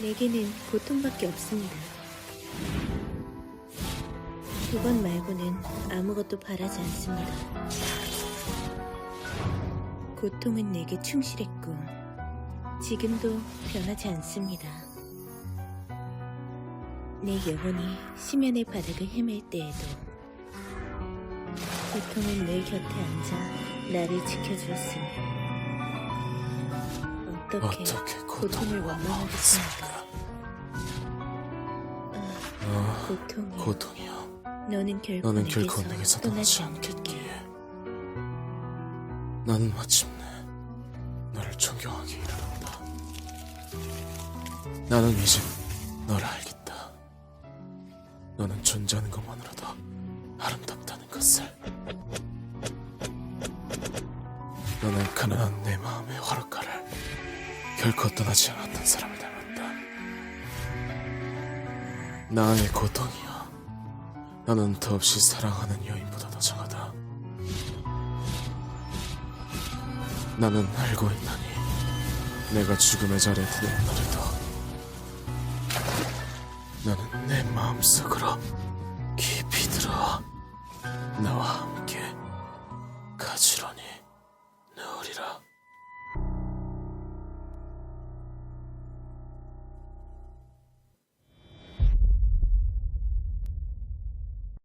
내게는 고통밖에 없습니다. 그것 말고는 아무것도 바라지 않습니다. 고통은 내게 충실했고, 지금도 변하지 않습니다. 내 영혼이 심연의 바닥을 헤맬 때에도, 고통은 내 곁에 앉아 나를 지켜주었으니, 어떻게, 고통을 원망하겠습니까? 고통이. 고통이여. 너는 결코 너는 결코 내게서 떠나지 않겠기에. 나는 마침내 너를 존경하기 이르렀다. 나는 이제 너를 알겠다. 너는 존재하는 것만으로도 아름답다는 것을. 너는 가난한 내 마음의 화롯가를 결코 떠나지 않았던 사람을 나의 고통이여. 나는 더없이 사랑하는 여인보다 더 정하다. 나는 알고 있나니 내가 죽음의 자리에 드는 날에도 나는 내 마음속으로 깊이 들어 나와 함께 가지런히 누우리라.